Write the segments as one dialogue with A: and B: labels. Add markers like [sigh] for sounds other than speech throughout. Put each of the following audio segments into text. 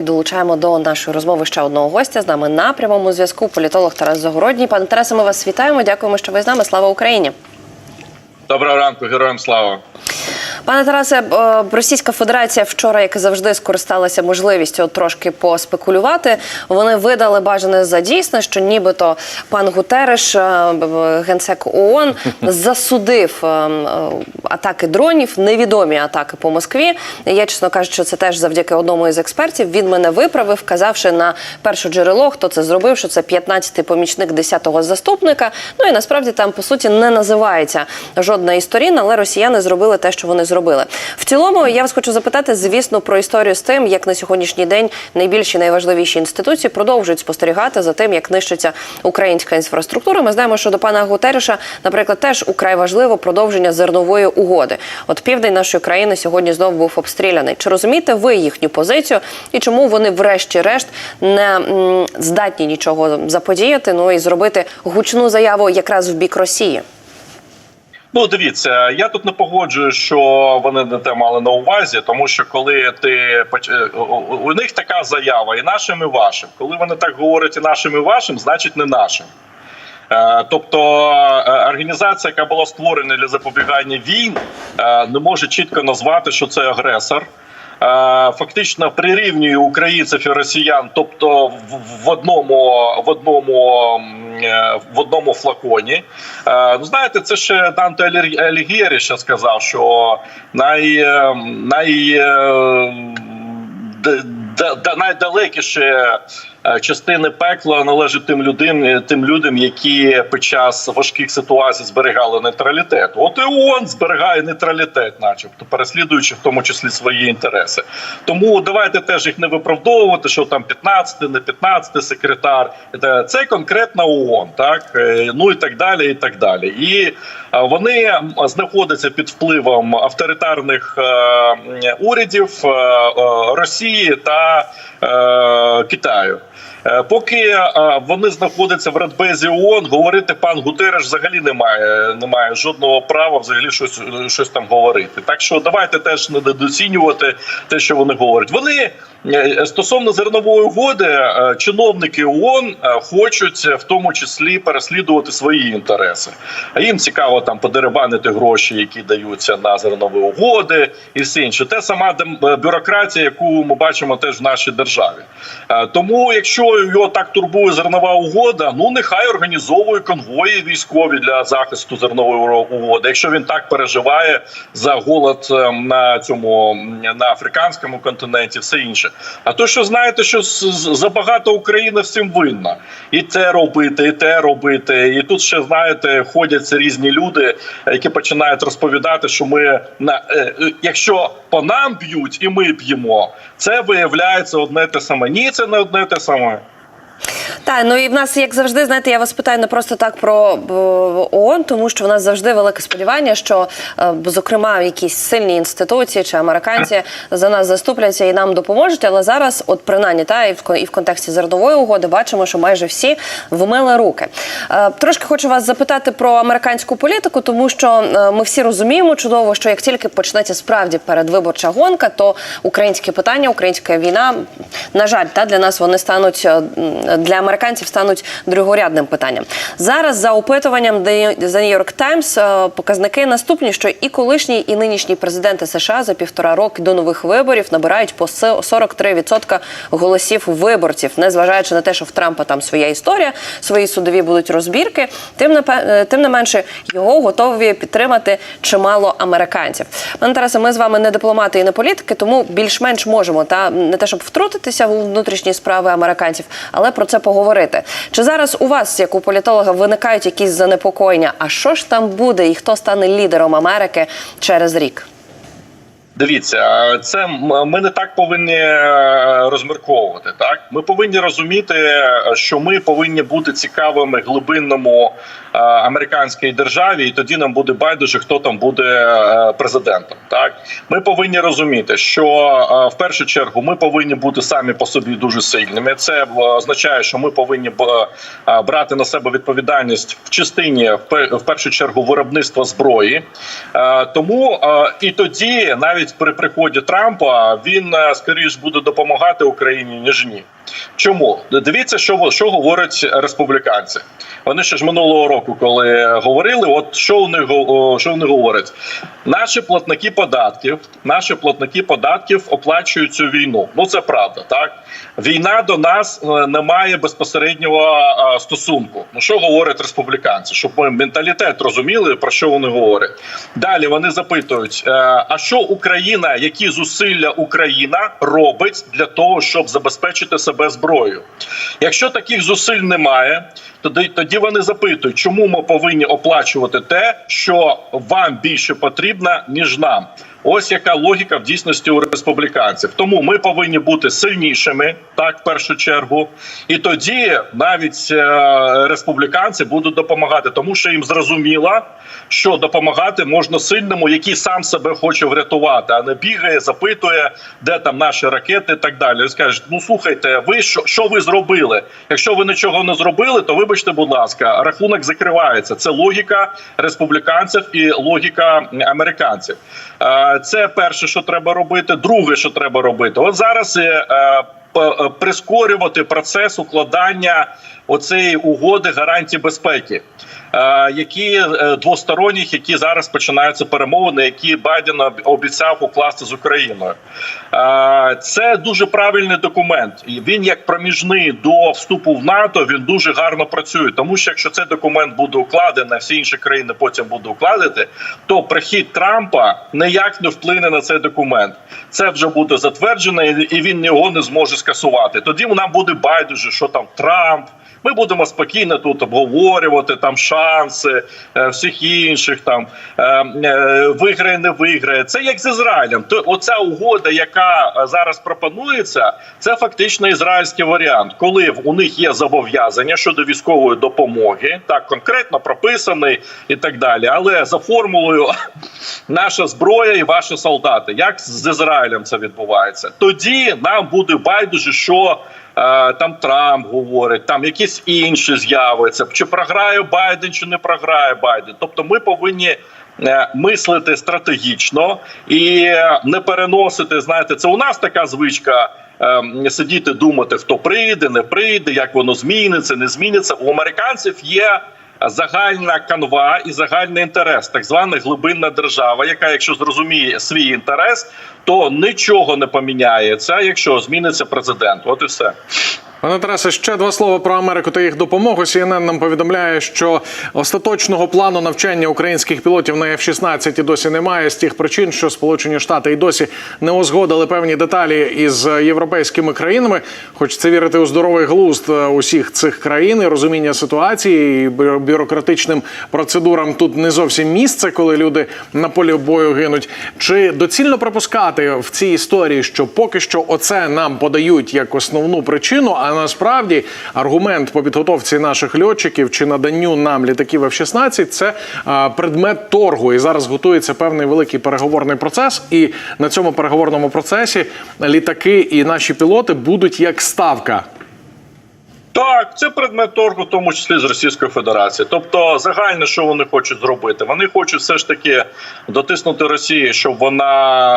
A: Долучаємо до нашої розмови ще одного гостя з нами на прямому зв'язку. Політолог Тарас Загородній. Пане Тарасе, ми вас вітаємо. Дякуємо, що ви з нами. Слава Україні.
B: Доброго ранку, героям слава.
A: Пане Тарасе, е, Російська Федерація вчора, як і завжди, скористалася можливістю трошки поспекулювати. Вони видали бажане за дійсне, що нібито пан Гутереш, е, генсек ООН, [laughs] засудив е, м, е, атаки дронів, невідомі атаки по Москві. Я чесно кажучи, це теж завдяки одному із експертів. Він мене виправив, вказавши на перше джерело, хто це зробив, що це 15-й помічник 10-го заступника. Ну і насправді там по суті не називається жодна із сторін, але росіяни зробили те, що вони зробили. В цілому я вас хочу запитати, звісно, про історію з тим, як на сьогоднішній день найбільші найважливіші інституції продовжують спостерігати за тим, як нищиться українська інфраструктура. Ми знаємо, що до пана Гутереша, наприклад, теж украй важливо продовження зернової угоди. От південь нашої країни сьогодні знов був обстріляний. Чи розумієте ви їхню позицію і чому вони, врешті-решт, не здатні нічого заподіяти? Ну і зробити гучну заяву якраз в бік Росії?
B: Ну, дивіться, я тут не погоджую, що вони не те мали на увазі, тому що коли ти е, у- них така заява, і нашим, і вашим. Коли вони так говорять і нашим, і вашим, значить не нашим. Е, Тобто е, організація, яка була створена для запобігання війн, не може чітко назвати, що це агресор. Фактично прирівнює українців і росіян, тобто в- одному в одному в одному флаконі. Е, Ну знаєте, це ще Данте Алігєрі ще сказав, що най, е, най е, е, частини пекла належать тим людям, тим людям, які під час важких ситуацій зберігали нейтралітет. От і ООН зберігає нейтралітет, начебто переслідуючи в тому числі свої інтереси. Тому давайте теж їх не виправдовувати, що там 15, не 15 секретар. Це- Це конкретно ООН, так Е, ну і так далі, і так далі. І е, вони знаходяться під впливом авторитарних е, урядів е, е, Росії та е, Китаю. Е, Поки е, вони знаходяться в Радбезі ООН, говорити пан Гутереш взагалі немає, немає жодного права взагалі щось, щось там говорити. Так що давайте теж не недооцінювати те, що вони говорять. Вони е, стосовно зернової угоди, чиновники ООН хочуть в тому числі переслідувати свої інтереси. А їм цікаво там подеребанити гроші, які даються на зернові угоди, і все інше. Те сама бюрократія, яку ми бачимо теж в нашій державі. Е, Тому, якщо його так турбує зернова угода, ну нехай організовує конвої військові для захисту зернової угоди. Якщо він так переживає за голод е, на цьому на африканському континенті, все інше. А то, що знаєте, що забагато Україна всім винна, і те робити, і те робити. І тут ще знаєте, ходять різні люди, які починають розповідати, що ми на е, е, якщо по нам б'ють і ми б'ємо, це виявляється одне те саме. Ні, це не одне те саме.
A: Так, ну і в нас, як завжди, знаєте, я вас питаю не просто так про ООН, тому що в нас завжди велике сподівання, що, е, зокрема, якісь сильні інституції чи американці за нас заступляться і нам допоможуть. Але зараз, от принаймні, та і в і в контексті зернової угоди, бачимо, що майже всі вмили руки. Е, Трошки хочу вас запитати про американську політику, тому що е, ми всі розуміємо чудово, що як тільки почнеться справді передвиборча гонка, то українське питання, українська війна, на жаль, та для нас вони стануть для американців стануть другорядним питанням. Зараз за опитуванням The New York Times е, показники наступні, що і колишній, і нинішній президенти США за півтора роки до нових виборів набирають по с- 43% голосів виборців, незважаючи на те, що в Трампа там своя історія, свої судові будуть розбірки. Тим не е, тим не менше його готові підтримати чимало американців. Пане Тарасе, ми з вами не дипломати і не політики, тому більш-менш можемо та не те, щоб втрутитися у внутрішні справи американців, але про це поговорити. Чи зараз у вас, як у політолога, виникають якісь занепокоєння? А що ж там буде, і хто стане лідером Америки через рік?
B: Дивіться, це ми не так повинні е, розмірковувати. Так, ми повинні розуміти, е, що ми повинні бути цікавими глибинному американській державі, і тоді нам буде байдуже, хто там буде е, президентом. Так, ми повинні розуміти, що е, в першу чергу ми повинні бути самі по собі дуже сильними. Це е, означає, що ми повинні е, брати на себе відповідальність в частині в першу чергу виробництва зброї. Е, Тому е, і тоді навіть при приході Трампа він е, скоріш буде допомагати Україні ніж ні. Чому дивіться, що що говорять республіканці? Вони ще ж минулого року, коли говорили, от що го- о, що вони говорять? Наші платники податків, наші платники податків оплачують цю війну. Ну це правда, так війна до нас е, не має безпосереднього е, стосунку. Ну що говорять республіканці? Щоб ми менталітет розуміли, про що вони говорять. Далі вони запитують: е, а що Україна, які зусилля Україна робить для того, щоб забезпечити себе зброєю? Якщо таких зусиль немає, тоді тоді вони запитують, чому ми повинні оплачувати те, що вам більше потрібно, ніж нам. Ось яка логіка в дійсності у республіканців. Тому ми повинні бути сильнішими, так в першу чергу, і тоді навіть е, республіканці будуть допомагати, тому що їм зрозуміло, що допомагати можна сильному, який сам себе хоче врятувати, а не бігає, запитує, де там наші ракети, і так далі. І скажуть, ну слухайте, ви що, що ви зробили? Якщо ви нічого не зробили, то вибачте, будь ласка, рахунок закривається. Це логіка республіканців і логіка американців. Це перше, що треба робити. Друге, що треба робити, от зараз е, е, е, прискорювати процес укладання оцеї угоди гарантій безпеки, е, які е, двосторонніх, які зараз починаються перемовини, які Байден обіцяв укласти з Україною. Е, Це дуже правильний документ, він як проміжний до вступу в НАТО. Він дуже гарно працює. Тому що якщо цей документ буде укладений, всі інші країни потім будуть укладати, то прихід Трампа ніяк не вплине на цей документ. Це вже буде затверджено, і він його не зможе скасувати. Тоді нам буде байдуже, що там Трамп. Ми будемо спокійно тут обговорювати там шанси е, всіх інших, там е, е, виграє, не виграє. Це як з Ізраїлем. То оця угода, яка зараз пропонується, це фактично ізраїльський варіант, коли у них є зобов'язання щодо військової допомоги, так конкретно прописаний і так далі. Але за формулою [laughs] наша зброя і ваші солдати. Як з Ізраїлем це відбувається? Тоді нам буде байдуже, що там Трамп говорить, там якісь інші з'явиться, чи програє Байден, чи не програє Байден. Тобто, ми повинні. е, Мислити стратегічно і е, не переносити. Знаєте, це у нас така звичка е, сидіти, думати, хто прийде, не прийде, як воно зміниться, не зміниться. У американців є загальна канва і загальний інтерес, так звана глибинна держава, яка, якщо зрозуміє свій інтерес, то нічого не поміняється, якщо зміниться президент. От і все.
C: Пане Тарасе, ще два слова про Америку та їх допомогу. CNN нам повідомляє, що остаточного плану навчання українських пілотів на F-16 і досі немає з тих причин, що Сполучені Штати і досі не узгодили певні деталі із європейськими країнами. Хочеться вірити у здоровий глузд е, усіх цих країн і розуміння ситуації і бюрократичним процедурам тут не зовсім місце, коли люди на полі бою гинуть. Чи доцільно припускати в цій історії, що поки що оце нам подають як основну причину, а насправді аргумент по підготовці наших льотчиків чи наданню нам літаків F-16 – це предмет торгу. І зараз готується певний великий переговорний процес. І на цьому переговорному процесі літаки і наші пілоти будуть як ставка.
B: Так, це предмет торгу, в тому числі з Російської Федерації. Тобто, загальне, що вони хочуть зробити, вони хочуть все ж таки дотиснути Росію, щоб вона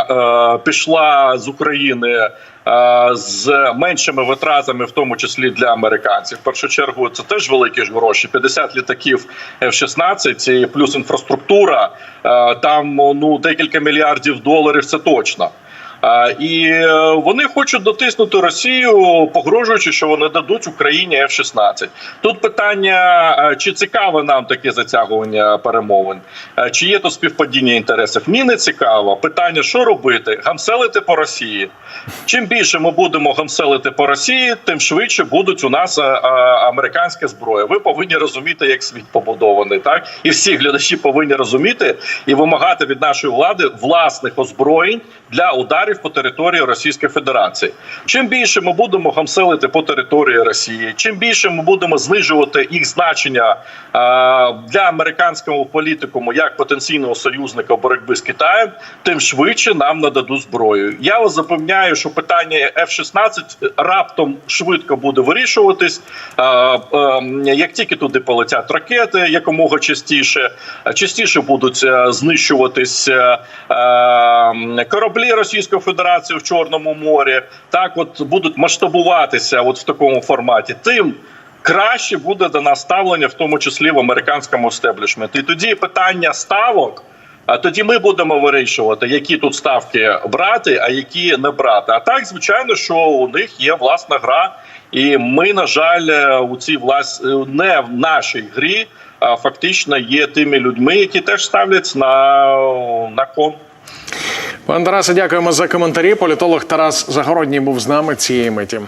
B: е, пішла з України. е, З меншими витратами, в тому числі для американців, в першу чергу, це теж великі ж гроші. 50 літаків F-16 і плюс інфраструктура. е, Там ну декілька мільярдів доларів. Це точно. І е, вони хочуть дотиснути Росію, погрожуючи, що вони дадуть Україні F-16. Тут питання: е, чи цікаве нам таке затягування перемовин, Е, чи є тут співпадіння інтересів? Ні, не цікаво. Питання, що робити? Гамселити по Росії. Чим більше ми будемо гамселити по Росії, тим швидше будуть у нас американська зброя. Ви повинні розуміти, як світ побудований, так і всі глядачі повинні розуміти і вимагати від нашої влади власних озброєнь для ударів ударів по території Російської Федерації. Чим більше ми будемо гамселити по території Росії, чим більше ми будемо знижувати їх значення е, для американського політикуму як потенційного союзника в боротьбі з Китаєм, тим швидше нам нададуть зброю. Я вас запевняю, що питання F-16 раптом швидко буде вирішуватись. Е, е, як тільки туди полетять ракети, якомога частіше, частіше будуть знищуватись кораблі Російської Федерації в Чорному морі, так от будуть масштабуватися от в такому форматі. Тим краще буде до нас ставлення, в тому числі в американському стеблішменті. І тоді питання ставок. А тоді ми будемо вирішувати, які тут ставки брати, а які не брати. А так, звичайно, що у них є власна гра, і ми, на жаль, у цій влас... не в нашій грі, а фактично є тими людьми, які теж ставлять на, на кон.
C: Пане Тарасе, дякуємо за коментарі. Політолог Тарас Загородній був з нами цієї миті.